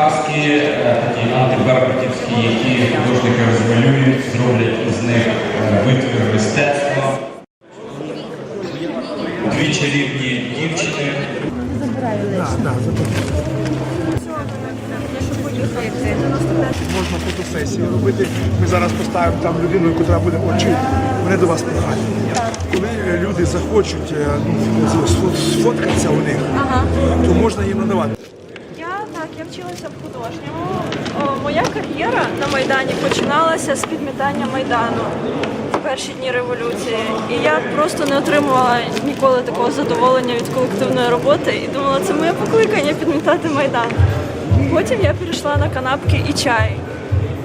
каски, е, такі антиберкутівські, які художники розмалюють, зроблять із них е, витвір мистецтва. Дві чарівні дівчини. можна фотосесії робити. Ми зараз поставимо там людину, яка буде очі. Вони до вас прохання. Коли е, люди захочуть ну, сфоткатися у них, то можна їм надавати. Вчилася в художньому. О, моя кар'єра на Майдані починалася з підмітання Майдану в перші дні революції. І я просто не отримувала ніколи такого задоволення від колективної роботи і думала, це моє покликання підмітати Майдан. Потім я перейшла на канапки і чай.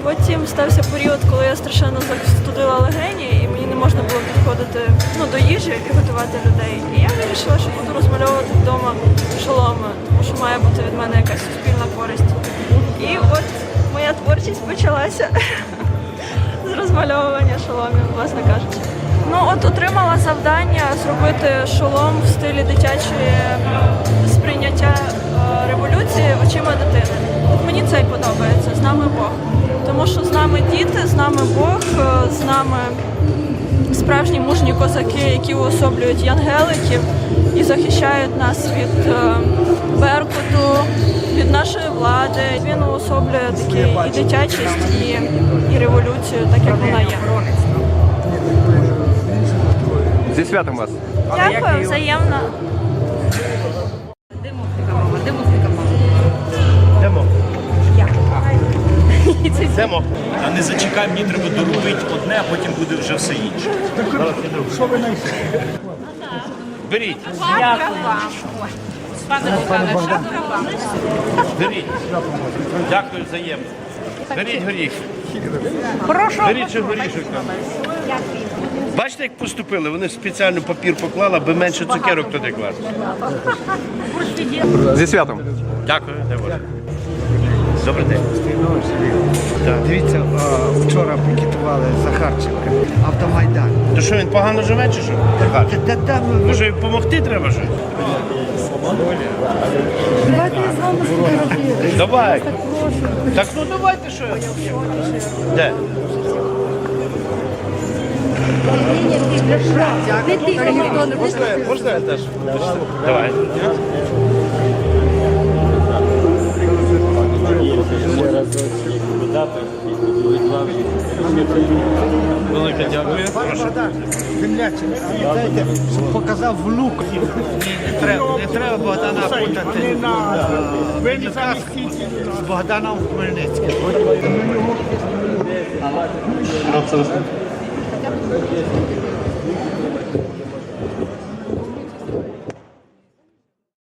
Потім стався період, коли я страшенно застудила легені, і мені не можна було підходити ну, до їжі і готувати людей. І я вирішила, що буду розмальовувати вдома шоломи, тому що має бути від мене якась користь. І от моя творчість почалася з розмальовування шоломів, власне кажучи. Ну от отримала завдання зробити шолом в стилі дитячої сприйняття е, революції очима дитини. Мені це й подобається. З нами Бог. Тому що з нами діти, з нами Бог, е, з нами справжні мужні козаки, які уособлюють янгеликів і захищають нас від е, беркуту, від нашої влади. Він уособлює такі і дитячість, і, і революцію, так як вона є. Зі святом вас. Дякую, взаємно. Йдемо. Я. А не зачекай, мені треба доробити одне, а потім буде вже все інше. Що ви знайшли? Беріть, Дякую вам. Ой, Пане Богдане, шапка вам. беріть. Дякую взаємно. Беріть горіх. Прошу. Беріть ще горішок. Бачите, як поступили? Вони спеціально папір поклали, аби менше цукерок туди класти. Зі святом. Дякую, дай Боже. Добрий день. Так. Дивіться, вчора пікетували Захарченка, автомайдан. То що він погано живе чи що? Може допомогти треба щось? Давайте я з вами сфотографую. Давай. Так ну давайте що. Де? Можна я теж? Давай. Велике дякую. землячі, пам'ятаєте, щоб показав внук. Не треба, не треба Богдана путати з Богданом Хмельницьким. Це